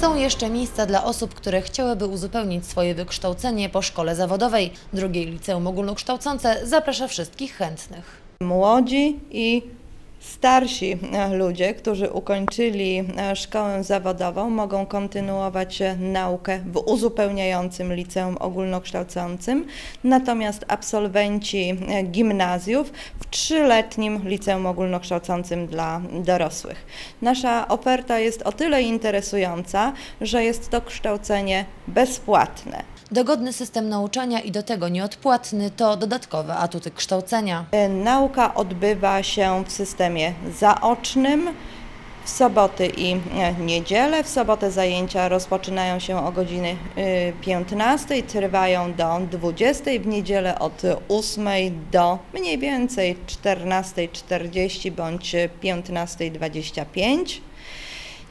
Są jeszcze miejsca dla osób, które chciałyby uzupełnić swoje wykształcenie po szkole zawodowej. Drugie liceum ogólnokształcące zaprasza wszystkich chętnych. Młodzi i starsi e, ludzie, którzy ukończyli e, szkołę zawodową, mogą kontynuować e, naukę w uzupełniającym liceum ogólnokształcącym, natomiast absolwenci gimnazjów w trzyletnim liceum ogólnokształcącym dla dorosłych. Nasza oferta jest o tyle interesująca, że jest to kształcenie bezpłatne. Dogodny system nauczania i do tego nieodpłatny to dodatkowe atuty kształcenia. E, Nauka odbywa się w systemie zaocznym w soboty i e, niedzielę. W sobotę zajęcia rozpoczynają się o godziny y, 15, trwają do 20, w niedzielę od 8 do mniej więcej 14.40 bądź 15.25.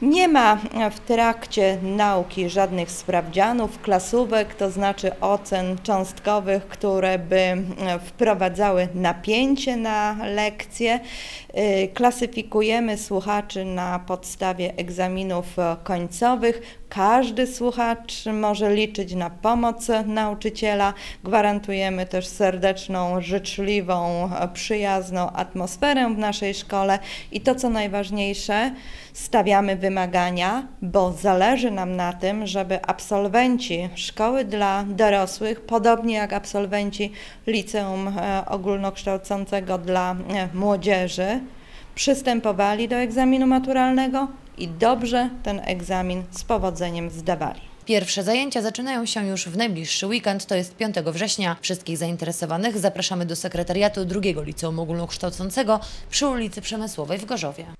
Nie ma w trakcie nauki żadnych sprawdzianów, klasówek, to znaczy ocen cząstkowych, które by e, wprowadzały napięcie na lekcje. Y, Klasyfikujemy słuchaczy na podstawie egzaminów e, końcowych. Każdy słuchacz może liczyć na pomoc nauczyciela. Gwarantujemy też serdeczną, życzliwą, e, przyjazną atmosferę w naszej szkole i to, co najważniejsze, stawiamy wymagania, bo zależy nam na tym, żeby absolwenci szkoły dla dorosłych, podobnie jak absolwenci liceum e, ogólnokształcącego dla e, młodzieży, przystępowali do egzaminu maturalnego i dobrze ten egzamin z powodzeniem zdawali. Pierwsze zajęcia zaczynają się już w najbliższy weekend, to jest 5 września. Wszystkich zainteresowanych zapraszamy do sekretariatu drugiego liceum ogólnokształcącego przy ulicy Przemysłowej w Gorzowie.